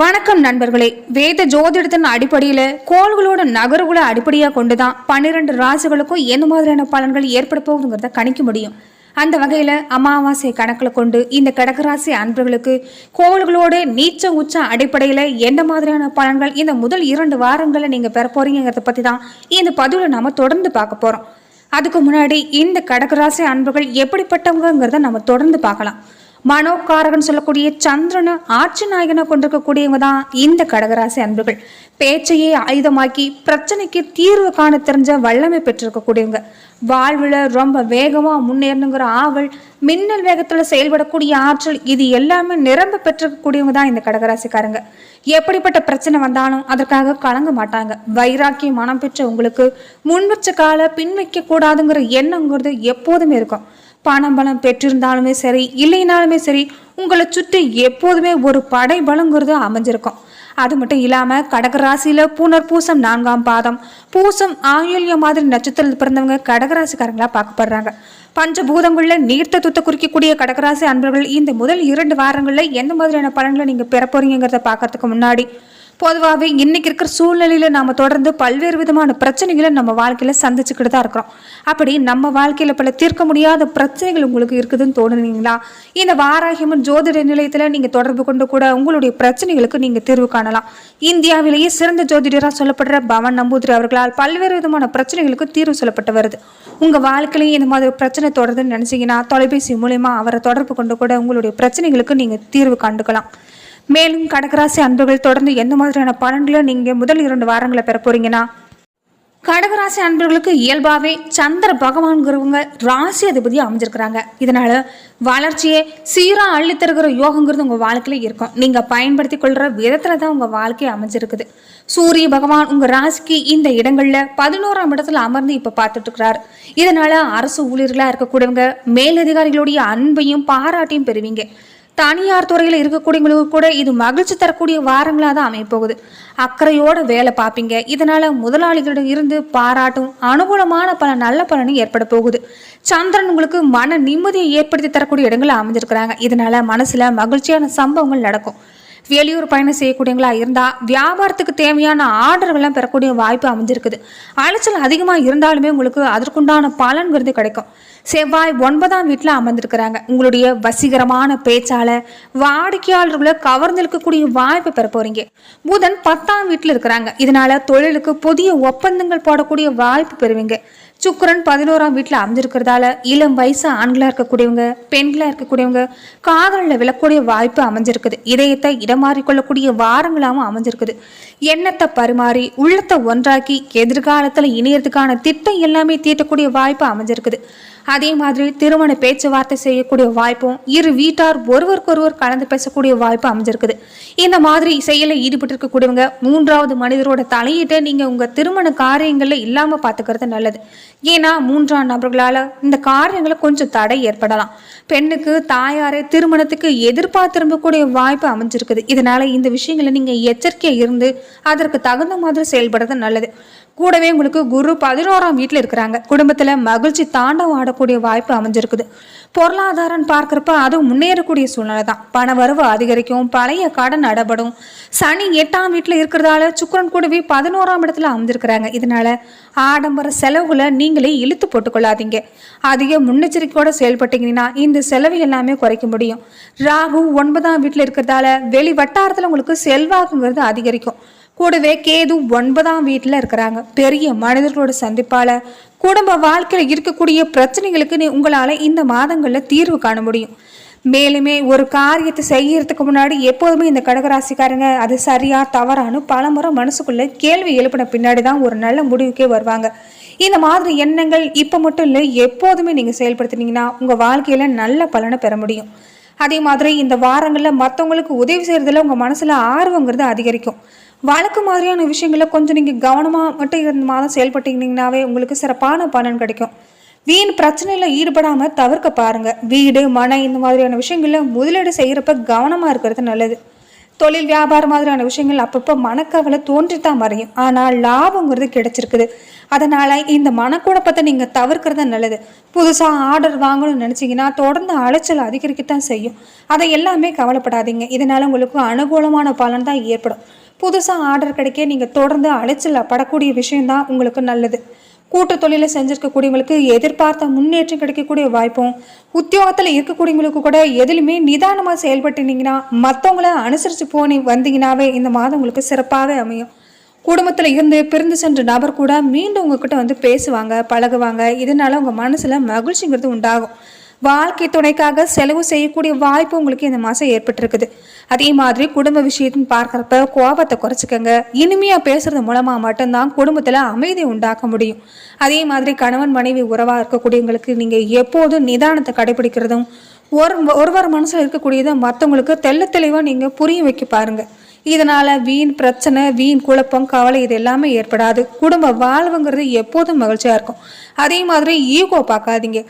வணக்கம் நண்பர்களே. வேத ஜோதிடத்தின் அடிப்படையில் கோள்களோட நகர்வுகளை அடிப்படையாக கொண்டு தான் பன்னிரெண்டு ராசிகளுக்கும் எந்த மாதிரியான பலன்கள் ஏற்பட போகுதுங்கிறத கணிக்க முடியும். அந்த வகையில் அமாவாசை கணக்கில் கொண்டு இந்த கடகராசி அன்பர்களுக்கு கோள்களோட நீச்ச உச்ச அடிப்படையில் எந்த மாதிரியான பலன்கள் இந்த முதல் இரண்டு வாரங்களில் நீங்கள் பெற போறீங்கிறத பற்றி தான் இந்த பதிவில் நாம தொடர்ந்து பார்க்க போகிறோம் அதுக்கு முன்னாடி இந்த கடகராசி அன்பர்கள் எப்படிப்பட்டவங்கிறத நம்ம தொடர்ந்து பார்க்கலாம். மனோகாரகன் சொல்லக்கூடிய சந்திரனை ஆட்சி நாயகனை கொண்டிருக்கக்கூடியவங்க தான் இந்த கடகராசி அன்புகள் பேச்சையே ஆயுதமாக்கி பிரச்சனைக்கு தீர்வு காண தெரிஞ்ச வல்லமை பெற்றிருக்கக்கூடியவங்க. வாழ்வில் ரொம்ப வேகமாக முன்னேறணுங்கிற ஆவல் மின்னல் வேகத்தில் செயல்படக்கூடிய ஆற்றல் இது எல்லாமே நிரம்ப பெற்றிருக்கக்கூடியவங்க தான் இந்த கடகராசிக்காரங்க. எப்படிப்பட்ட பிரச்சனை வந்தாலும் அதற்காக கலங்க மாட்டாங்க. வைராக்கிய மனம் பெற்ற உங்களுக்கு முன்வச்ச கால பின் வைக்க கூடாதுங்கிற எண்ணங்கிறது எப்போதுமே இருக்கும். பணம் பலம் பெற்றிருந்தாலுமே சரி இல்லைனாலுமே சரி உங்களை சுற்றி எப்போதுமே ஒரு படை பலங்கிறது அமைஞ்சிருக்கும். அது மட்டும் இல்லாமல் கடகராசியில் பூனர் பூசம் நான்காம் பாதம். பூசம் ஆயுள்ய மாதிரி நட்சத்திரத்தில் பிறந்தவங்க கடகராசிக்காரங்களாக பார்க்கப்படுறாங்க. பஞ்சபூதங்களில் நீர்த்தத்துவத்தை குறிக்கக்கூடிய கடகராசி அன்பர்கள் இந்த முதல் இரண்டு வாரங்களில் எந்த மாதிரியான பலன்களை நீங்கள் பெற போறீங்கிறத பார்க்கறதுக்கு முன்னாடி பொதுவாகவே இன்னைக்கு இருக்கிற சூழ்நிலையில் நாம் தொடர்ந்து பல்வேறு விதமான பிரச்சனைகளை நம்ம வாழ்க்கையில் சந்திச்சுக்கிட்டு தான் இருக்கிறோம். அப்படி நம்ம வாழ்க்கையில் பல தீர்க்க முடியாத பிரச்சனைகள் உங்களுக்கு இருக்குதுன்னு தோணுனீங்களா? இந்த வாராகியம்மன் ஜோதிட நிலையத்தில் நீங்கள் தொடர்பு கொண்டு கூட உங்களுடைய பிரச்சனைகளுக்கு நீங்கள் தீர்வு காணலாம். இந்தியாவிலேயே சிறந்த ஜோதிடராக சொல்லப்படுற பவன் நம்பூதிரி அவர்களால் பல்வேறு விதமான பிரச்சனைகளுக்கு தீர்வு சொல்லப்பட்டு வருது. உங்கள் வாழ்க்கையிலையும் இந்த மாதிரி பிரச்சனை தொடருதுன்னு நினச்சிங்கன்னா தொலைபேசி மூலயமா அவரை தொடர்பு கொண்டு கூட உங்களுடைய பிரச்சனைகளுக்கு நீங்கள் தீர்வு கண்டுக்கலாம். மேலும் கடகராசி அன்புகள் தொடர்ந்து எந்த மாதிரியான பலன்களை நீங்கள் முதல் இரண்டு வாரங்களை பெற போறீங்கன்னா? கடகராசி அன்பர்களுக்கு இயல்பாகவே சந்திர பகவான்கிறவங்க ராசி அதிபதி அமைஞ்சிருக்கிறாங்க. இதனால வளர்ச்சியை சீராக அள்ளித்தருகிற யோகங்கிறது உங்கள் வாழ்க்கையில இருக்கும். நீங்கள் பயன்படுத்தி கொள்கிற விதத்தில் தான் உங்கள் வாழ்க்கை அமைஞ்சிருக்குது. சூரிய பகவான் உங்கள் ராசிக்கு இந்த இடங்களில் பதினோராம் இடத்துல அமர்ந்து இப்போ பார்த்துட்ருக்கிறார் இதனால் அரசு ஊழியர்களாக இருக்கக்கூடியவங்க மேலதிகாரிகளுடைய அன்பையும் பாராட்டையும் பெறுவீங்க. தனியார் துறையில் இருக்கக்கூடியவங்களுக்கு கூட இது மகிழ்ச்சி தரக்கூடிய வாரங்களாக தான் அமையப்போகுது. அக்கறையோட வேலை பார்ப்பீங்க. இதனால முதலாளிகளிடம் இருந்து பாராட்டும் அனுகூலமான பல நல்ல பலனும் ஏற்பட போகுது. சந்திரன் உங்களுக்கு மன நிம்மதியை ஏற்படுத்தி தரக்கூடிய இடங்களில் அமைஞ்சிருக்கிறாங்க. இதனால மனசுல மகிழ்ச்சியான சம்பவங்கள் நடக்கும். வெளியூர் பயணம் செய்யக்கூடியவங்களா இருந்தால் வியாபாரத்துக்கு தேவையான ஆர்டர்கள்லாம் பெறக்கூடிய வாய்ப்பு அமைஞ்சிருக்குது. அலைச்சல் அதிகமாக இருந்தாலுமே உங்களுக்கு அதற்குண்டான பலன்கிறது கிடைக்கும். செவ்வாய் ஒன்பதாம் வீட்டில் அமர்ந்திருக்கிறாங்க. உங்களுடைய வசீகரமான பேச்சால வாடிக்கையாளர்களை கவர்ந்திருக்கக்கூடிய வாய்ப்பு பெற போறீங்க. புதன் பத்தாம் வீட்டில் இருக்கிறாங்க. இதனால தொழிலுக்கு புதிய ஒப்பந்தங்கள் போடக்கூடிய வாய்ப்பு பெறுவீங்க. சுக்கரன் பதினோராம் வீட்டில் அமைஞ்சிருக்கிறதால இளம் வயசு ஆண்களாக இருக்கக்கூடியவங்க பெண்களாக இருக்கக்கூடியவங்க காதலில் விழக்கூடிய வாய்ப்பு அமைஞ்சிருக்குது. இதயத்தை இடமாறிக்கொள்ளக்கூடிய வாரங்களாகவும் அமைஞ்சிருக்குது. எண்ணத்தை பரிமாறி உள்ளத்தை ஒன்றாக்கி எதிர்காலத்தில் இணையறதுக்கான திட்டம் எல்லாமே தீட்டக்கூடிய வாய்ப்பு அமைஞ்சிருக்குது. அதே மாதிரி திருமண பேச்சுவார்த்தை செய்யக்கூடிய வாய்ப்பும் இரு வீட்டார் ஒருவருக்கொருவர் கலந்து பேசக்கூடிய வாய்ப்பு அமைஞ்சிருக்குது. இந்த மாதிரி செயலில் ஈடுபட்டிருக்கக்கூடியவங்க மூன்றாவது மனிதரோட தலையீட்டை நீங்கள் உங்கள் திருமண காரியங்களில் இல்லாமல் பார்த்துக்கிறது நல்லது. ஏன்னா மூன்றாம் நபர்களால் இந்த காரியங்களை கொஞ்சம் தடை ஏற்படலாம். பெண்ணுக்கு தாயாரை திருமணத்துக்கு எதிர்பார்த்திருக்கக்கூடிய வாய்ப்பு அமைஞ்சிருக்குது. இதனால இந்த விஷயங்களை நீங்கள் எச்சரிக்கையாக இருந்து அதற்கு தகுந்த மாதிரி செயல்படுறது நல்லது. கூடவே உங்களுக்கு குரு பதினோராம் வீட்டில் இருக்கிறாங்க. குடும்பத்தில் மகிழ்ச்சி தாண்டவம் ஆடக்கூடிய வாய்ப்பு அமைஞ்சிருக்குது. பொருளாதாரம் பார்க்குறப்ப அதுவும் முன்னேறக்கூடிய சூழ்நிலை தான் பண வரவு அதிகரிக்கும் பழைய கடன் அடபடும் சனி எட்டாம் வீட்டில் இருக்கிறதால சுக்கரன் கூடவே பதினோராம் இடத்துல அமைஞ்சிருக்கிறாங்க இதனால ஆடம்பர செலவுகளை நீங்களே இழுத்து போட்டுக்கொள்ளாதீங்க. அதிக முன்னெச்சரிக்கையோட செயல்பட்டீங்கன்னா இந்த செலவு எல்லாமே குறைக்க முடியும். ராகு ஒன்பதாம் வீட்டில் இருக்கிறதால வெளி வட்டாரத்தில் உங்களுக்கு செல்வாக்குங்கிறது அதிகரிக்கும். கூடவே கேது ஒன்பதாம் வீட்டில் இருக்கிறாங்க. பெரிய மனிதர்களோட சந்திப்பால் குடும்ப வாழ்க்கையில் இருக்கக்கூடிய பிரச்சனைகளுக்கு நீ உங்களால் இந்த மாதங்களில் தீர்வு காண முடியும். மேலுமே ஒரு காரியத்தை செய்யறதுக்கு முன்னாடி எப்போதுமே இந்த கடகராசிக்காரங்க அது சரியா தவறானு பலமுறை மனசுக்குள்ளே கேள்வி எழுப்பின பின்னாடி தான் ஒரு நல்ல முடிவுக்கே வருவாங்க. இந்த மாதிரி எண்ணங்கள் இப்போ மட்டும் இல்லை எப்போதுமே நீங்கள் செயல்படுத்தினீங்கன்னா உங்கள் வாழ்க்கையில் நல்ல பலனை பெற முடியும். அதே மாதிரி இந்த வாரங்களில் மற்றவங்களுக்கு உதவி செய்கிறதுல உங்கள் மனசில் ஆர்வங்கிறது அதிகரிக்கும். வழக்கு மாதிரியான விஷயங்களில் கொஞ்சம் நீங்கள் கவனமாக மட்டும் இருந்த மாதிரி செயல்பட்டீங்கன்னாவே உங்களுக்கு சிறப்பான பலன் கிடைக்கும். வீண் பிரச்சனையில் ஈடுபடாமல் தவிர்க்க பாருங்கள் வீடு மனை இந்த மாதிரியான விஷயங்களில் முதலீடு செய்கிறப்ப கவனமாக இருக்கிறது நல்லது. தொழில் வியாபாரம் மாதிரியான விஷயங்கள் அப்பப்போ மனக்கவலை தோன்றித்தான் மறையும். ஆனால் லாபங்கிறது கிடைச்சிருக்குது. அதனால் இந்த மனக்குழப்பத்தை நீங்கள் தவிர்க்கிறது நல்லது. புதுசாக ஆர்டர் வாங்கணும்னு நினச்சிங்கன்னா தொடர்ந்து அலைச்சல் அதிகரிக்கத்தான் செய்யும். அதை எல்லாமே கவலைப்படாதீங்க. இதனால் உங்களுக்கு அனுகூலமான பலன் தான் ஏற்படும். புதுசாக ஆர்டர் கிடைக்க நீங்கள் தொடர்ந்து அலைச்சல் படக்கூடிய விஷயந்தான் உங்களுக்கு நல்லது. கூட்டு தொழிலை செஞ்சுருக்கக்கூடியவங்களுக்கு எதிர்பார்த்த முன்னேற்றம் கிடைக்கக்கூடிய வாய்ப்பும் உத்தியோகத்தில் இருக்கக்கூடியவங்களுக்கு கூட எதுலையுமே நிதானமாக செயல்பட்டுனீங்கன்னா மற்றவங்கள அனுசரித்து போனி வந்தீங்கன்னாவே இந்த மாதம் உங்களுக்கு சிறப்பாகவே அமையும். குடும்பத்தில் இருந்து பிரிந்து சென்ற நபர் கூட மீண்டும் உங்ககிட்ட வந்து பேசுவாங்க பழகுவாங்க. இதனால உங்கள் மனசில் மகிழ்ச்சிங்கிறது உண்டாகும். வாழ்க்கை துணைக்காக செலவு செய்யக்கூடிய வாய்ப்பு உங்களுக்கு இந்த மாதம் ஏற்பட்டிருக்குது. அதே மாதிரி குடும்ப விஷயத்தின் பார்க்குறப்ப கோபத்தை குறைச்சிக்கங்க. இனிமையாக பேசுறது மூலமாக மட்டும்தான் குடும்பத்தில் அமைதி உண்டாக்க முடியும். அதே மாதிரி கணவன் மனைவி உறவாக இருக்கக்கூடியவங்களுக்கு நீங்கள் எப்போதும் நிதானத்தை கடைபிடிக்கிறதும் ஒரு ஒருவர் மனசில் இருக்கக்கூடியதை மற்றவங்களுக்கு தெள்ள தெளிவாக நீங்கள் புரிய வைக்க பாருங்கள் இதனால் வீண் பிரச்சனை வீண் குழப்பம் கவலை இது எல்லாமே ஏற்படாது. குடும்ப வாழ்வுங்கிறது எப்போதும் மகிழ்ச்சியாக இருக்கும். அதே மாதிரி ஈகோ பார்க்காதீங்க.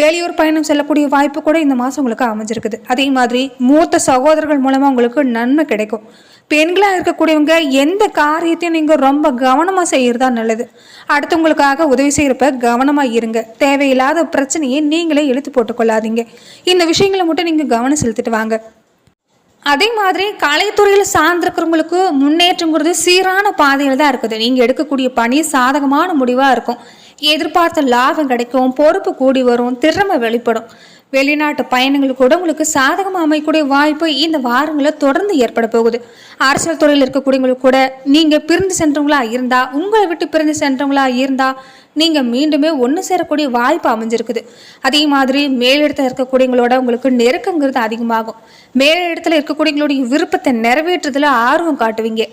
வெளியூர் பயணம் செல்லக்கூடிய வாய்ப்பு கூட இந்த மாதம் உங்களுக்கு அமைஞ்சிருக்குது. அதே மாதிரி மூத்த சகோதரர்கள் மூலமாக உங்களுக்கு நன்மை கிடைக்கும். பெண்களாக இருக்கக்கூடியவங்க எந்த காரியத்தையும் நீங்கள் ரொம்ப கவனமாக செய்கிறதா நல்லது. அடுத்தவங்களுக்காக உதவி செய்கிறப்ப கவனமாக இருங்க. தேவையில்லாத பிரச்சனையை நீங்களே இழுத்து போட்டுக்கொள்ளாதீங்க. இந்த விஷயங்களை மட்டும் நீங்கள் கவனம் செலுத்திட்டு வாங்க. அதே மாதிரி கலைத்துறையில் சார்ந்திருக்கிறவங்களுக்கு முன்னேற்றங்கிறது சீரான பாதையில் தான் இருக்குது. நீங்கள் எடுக்கக்கூடிய பணி சாதகமான முடிவாக இருக்கும். எதிர்பார்த்த லாபம் கிடைக்கும் பொறுப்பு கூடி வரும் திறமை வெளிப்படும். வெளிநாட்டு பயணங்கள் கூட உங்களுக்கு சாதகமாக அமையக்கூடிய வாய்ப்பு இந்த வாரங்களில் தொடர்ந்து ஏற்பட போகுது. அரசியல் துறையில் இருக்கக்கூடியவங்களுக்கு கூட நீங்கள் பிரிந்து சென்றவங்களா இருந்தால் உங்களை விட்டு பிரிந்து சென்றவங்களா இருந்தால் நீங்கள் மீண்டுமே ஒன்று சேரக்கூடிய வாய்ப்பு அமைஞ்சிருக்குது. அதே மாதிரி மேலிடத்தில் இருக்கக்கூடியவங்களோட உங்களுக்கு நெருக்கங்கிறது அதிகமாகும். மேலிடத்தில் இருக்கக்கூடியவங்களுடைய விருப்பத்தை நிறைவேற்றுறதுல ஆர்வம் காட்டுவீங்க.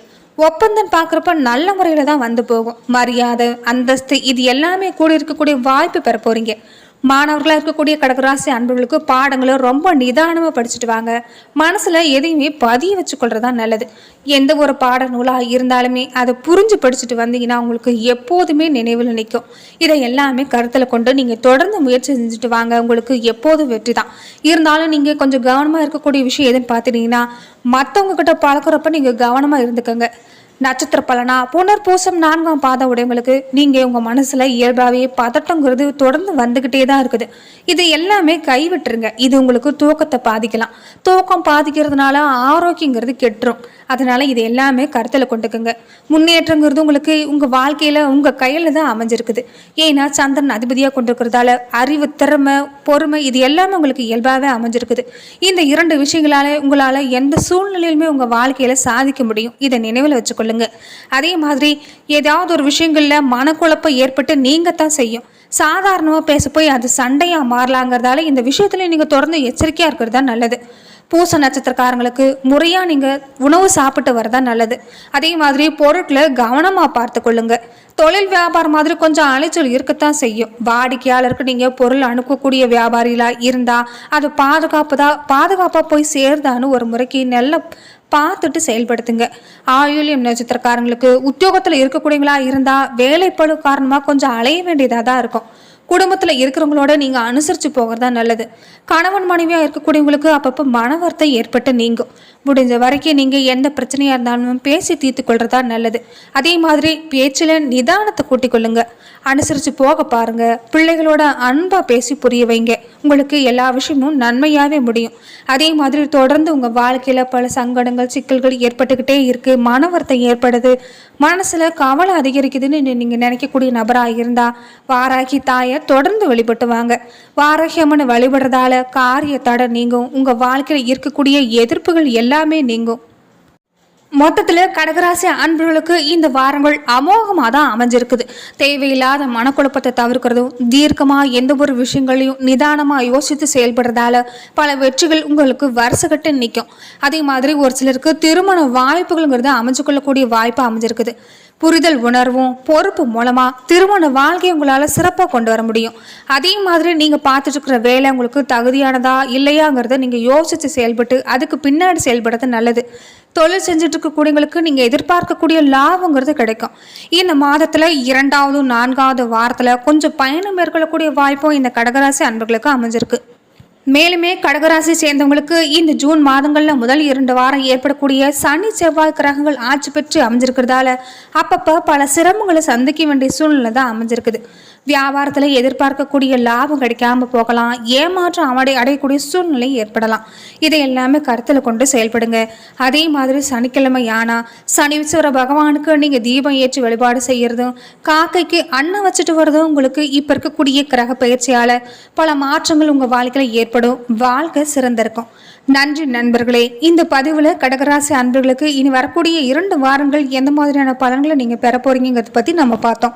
ஒப்பந்தம் பார்க்குறப்ப நல்ல முறையில் தான் வந்து போகும். மரியாதை அந்தஸ்து இது எல்லாமே கூட இருக்கக்கூடிய வாய்ப்பு பெற போகிறீங்க மாணவர்களாக இருக்கக்கூடிய கடகராசி அன்பர்களுக்கு பாடங்களை ரொம்ப நிதானமாக படிச்சுட்டு வாங்க. மனசில் எதையுமே பதிய வச்சுக்கொள்றது தான் நல்லது. எந்த ஒரு பாட நூலாக இருந்தாலுமே அதை புரிஞ்சு படிச்சுட்டு வந்தீங்கன்னா உங்களுக்கு எப்போதுமே நினைவில் நிற்கும் இதை எல்லாமே கருத்தில் கொண்டு நீங்கள் தொடர்ந்து முயற்சி செஞ்சுட்டு வாங்க. உங்களுக்கு எப்போதும் வெற்றி தான். இருந்தாலும் நீங்கள் கொஞ்சம் கவனமாக இருக்கக்கூடிய விஷயம் எதுன்னு பார்த்துட்டீங்கன்னா மற்றவங்க கிட்ட பழக்கிறப்ப நீங்கள் கவனமாக இருந்துக்கோங்க. நட்சத்திர பலனா புனர்பூசம் நான்காம் பாதம் உடையவங்களுக்கு நீங்கள் உங்கள் மனசுல இயல்பாகவே பதட்டங்கிறது தொடர்ந்து வந்துக்கிட்டே தான் இருக்குது. இது எல்லாமே கைவிட்டுருங்க. இது உங்களுக்கு தூக்கத்தை பாதிக்கலாம். தூக்கம் பாதிக்கிறதுனால ஆரோக்கியங்கிறது கெட்டுரும். அதனால் இது எல்லாமே கருத்தில் கொண்டுக்குங்க. முன்னேற்றங்கிறது உங்களுக்கு உங்கள் வாழ்க்கையில் உங்கள் கையில் தான் அமைஞ்சிருக்குது. ஏன்னா சந்திரன் அதிபதியாக கொண்டிருக்கிறதால அறிவு திறமை பொறுமை இது எல்லாமே உங்களுக்கு இயல்பாகவே அமைஞ்சிருக்குது. இந்த இரண்டு விஷயங்களால் உங்களால் எந்த சூழ்நிலையிலுமே உங்கள் வாழ்க்கையில் சாதிக்க முடியும். இதை நினைவில் வச்சுக்கொள்ளுங்க. அதே மாதிரி ஏதாவது ஒரு விஷயங்களில் மனக்குழப்பம் ஏற்பட்டு நீங்கள் தான் செய்யும். சாதாரணமாக பேச போய் அது சண்டையாக மாறலாங்கிறதால இந்த விஷயத்துல நீங்கள் தொடர்ந்து எச்சரிக்கையாக இருக்கிறது தான் நல்லது. பூச நட்சத்திரக்காரங்களுக்கு முறையாக நீங்கள் உணவு சாப்பிட்டு வரதா நல்லது. அதே மாதிரி பொருட்களை கவனமாக பார்த்து கொள்ளுங்க. தொழில் வியாபாரம் மாதிரி கொஞ்சம் அலைச்சல் இருக்கத்தான் செய்யும். வாடிக்கையாளருக்கு நீங்கள் பொருள் அனுப்பக்கூடிய வியாபாரிகளாக இருந்தால் அது பாதுகாப்பு தான் பாதுகாப்பாக போய் சேர்தான்னு ஒரு முறைக்கு நல்ல பார்த்துட்டு செயல்படுத்துங்க. ஆயுள்யம் நட்சத்திரக்காரங்களுக்கு உத்தியோகத்தில் இருக்கக்கூடியவங்களா இருந்தால் வேலைப்பழு காரணமாக கொஞ்சம் அலைய வேண்டியதாக தான் இருக்கும். குடும்பத்தில் இருக்கிறவங்களோட நீங்கள் அனுசரித்து போகிறது தான் நல்லது. கணவன் மனைவியாக இருக்கக்கூடியவங்களுக்கு அப்பப்போ மன ஏற்பட்டு நீங்கும். முடிஞ்ச வரைக்கும் நீங்கள் எந்த பிரச்சனையாக இருந்தாலும் பேசி தீர்த்து கொள்றதா நல்லது. அதே மாதிரி பேச்சில் நிதானத்தை கூட்டிக் கொள்ளுங்க. அனுசரித்து போக பாருங்க. பிள்ளைகளோட அன்பாக பேசி புரிய வைங்க. உங்களுக்கு எல்லா விஷயமும் நன்மையாகவே முடியும். அதே மாதிரி தொடர்ந்து உங்கள் வாழ்க்கையில் பல சங்கடங்கள் சிக்கல்கள் ஏற்பட்டுக்கிட்டே இருக்குது மன வருத்தம் ஏற்படுது. மனசில் கவலை அதிகரிக்குதுன்னு நீங்கள் நினைக்கக்கூடிய நபராக இருந்தால் வாராகி தாயை தொடர்ந்து வழிபட்டு வாங்க வழிபடுறதால காரிய தடை நீங்கும். உங்கள் வாழ்க்கையில் இருக்கக்கூடிய எதிர்ப்புகள் எல்லாமே நீங்கும். மொத்தத்தில் கடகராசி அன்பர்களுக்கு இந்த வாரங்கள் அமோகமாக தான் அமைஞ்சிருக்குது. தேவையில்லாத மனக்குழப்பத்தை தவிர்க்கிறதும் தீர்க்கமாக எந்த ஒரு விஷயங்களையும் நிதானமாக யோசித்து செயல்படுறதால பல வெற்றிகள் உங்களுக்கு வருஷக்கட்டு நிற்கும் அதே மாதிரி ஒரு சிலருக்கு திருமண வாய்ப்புகள்ங்கிறது அமைஞ்சு கொள்ளக்கூடிய வாய்ப்பு அமைஞ்சிருக்குது. புரிதல் உணர்வும் பொறுப்பு மூலமாக திருமண வாழ்க்கையை உங்களால் சிறப்பாக கொண்டு வர முடியும். அதே மாதிரி நீங்கள் பார்த்துட்டு இருக்கிற வேலை உங்களுக்கு தகுதியானதா இல்லையாங்கிறத நீங்கள் யோசித்து செயல்பட்டு அதுக்கு பின்னாடி செயல்படுறது நல்லது. தொழில் செஞ்சுட்டு இருக்கக்கூடியவங்களுக்கு நீங்கள் எதிர்பார்க்கக்கூடிய லாபங்கிறது கிடைக்கும். இந்த மாதத்தில் இரண்டாவது நான்காவது வாரத்தில் கொஞ்சம் பயணம் மேற்கொள்ளக்கூடிய வாய்ப்பும் இந்த கடகராசி அன்பர்களுக்கு அமைஞ்சிருக்கு. மேலுமே கடகராசி சேர்ந்தவங்களுக்கு இந்த ஜூன் மாதங்களில் முதல் இரண்டு வாரம் ஏற்படக்கூடிய சனி செவ்வாய் கிரகங்கள் ஆட்சி பெற்று அமைஞ்சிருக்கிறதால அப்பப்போ பல சிரமங்களை சந்திக்க வேண்டிய சூழ்நிலை தான் அமைஞ்சிருக்குது. வியாபாரத்தில் எதிர்பார்க்கக்கூடிய லாபம் கிடைக்காம போகலாம் ஏமாற்றம் அவடை அடையக்கூடிய சூழ்நிலை ஏற்படலாம். இதை எல்லாமே கருத்தில் கொண்டு செயல்படுங்க. அதே மாதிரி சனிக்கிழமை யானா சனீஸ்வர பகவானுக்கு நீங்கள் தீபம் ஏற்றி வழிபாடு செய்கிறதும் காக்கைக்கு அன்னம் வச்சுட்டு வர்றதும் உங்களுக்கு இப்போ இருக்கக்கூடிய கிரக பயிற்சியால் பல மாற்றங்கள் உங்கள் வாழ்க்கையில் ஏற்படும். வாழ்க்கை சிறந்திருக்கும் நன்றி நண்பர்களே. இந்த பதிவில் கடகராசி அன்பர்களுக்கு இனி வரக்கூடிய இரண்டு வாரங்கள் எந்த மாதிரியான பலன்களை நீங்கள் பெற போகிறீங்கிறத பற்றி நம்ம பார்த்தோம்.